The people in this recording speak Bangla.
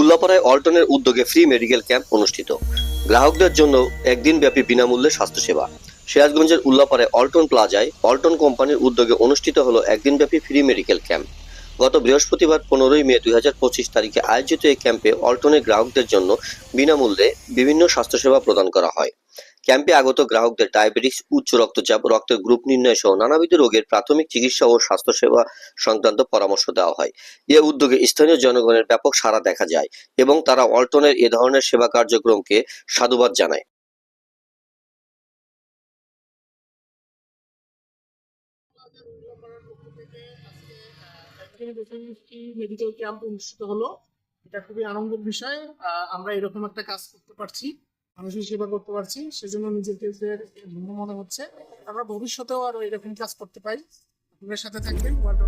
উল্লাপাড়ায় অল্টনের উদ্যোগে ফ্রি মেডিকেল ক্যাম্প অনুষ্ঠিত। গ্রাহকদের জন্য একদিন ব্যাপী বিনামূল্যে স্বাস্থ্যসেবা। সিরাজগঞ্জের উল্লাপাড়ায় অল্টন প্লাজায় অল্টন কোম্পানির উদ্যোগে অনুষ্ঠিত হলো একদিনব্যাপী ফ্রি মেডিকেল ক্যাম্প। গত বৃহস্পতিবার পনেরোই মে দুই হাজার পঁচিশ তারিখে আয়োজিত এই ক্যাম্পে অল্টনের গ্রাহকদের জন্য বিনামূল্যে বিভিন্ন স্বাস্থ্যসেবা প্রদান করা হয়। ক্যাম্পে আগত গ্রাহকদের ডায়াবেটিস, উচ্চ রক্তচাপ, রক্তের গ্রুপ নির্ণয় সহ নানাবিধ রোগের প্রাথমিক চিকিৎসা ও স্বাস্থ্যসেবা সংক্রান্ত পরামর্শ দেওয়া হয়। এ উদ্যোগে স্থানীয় জনগণের ব্যাপক সাড়া দেখা যায় এবং তারা অল্টনের এ ধরনের সেবা কার্যক্রমকে সাধুবাদ জানায়। মেডিকেল ক্যাম্প অনুষ্ঠিত হলো। এটা খুবই আনন্দের বিষয়। আমরা এরকম একটা কাজ করতে পারছি। মানুষের সেবা করতে পারছি, সেজন্য নিজেকে যে মনে হচ্ছে, আমরা ভবিষ্যতেও আরও এরকম কাজ করতে পারি। আপনার সাথে থাকবেন ওয়ার্ল্ড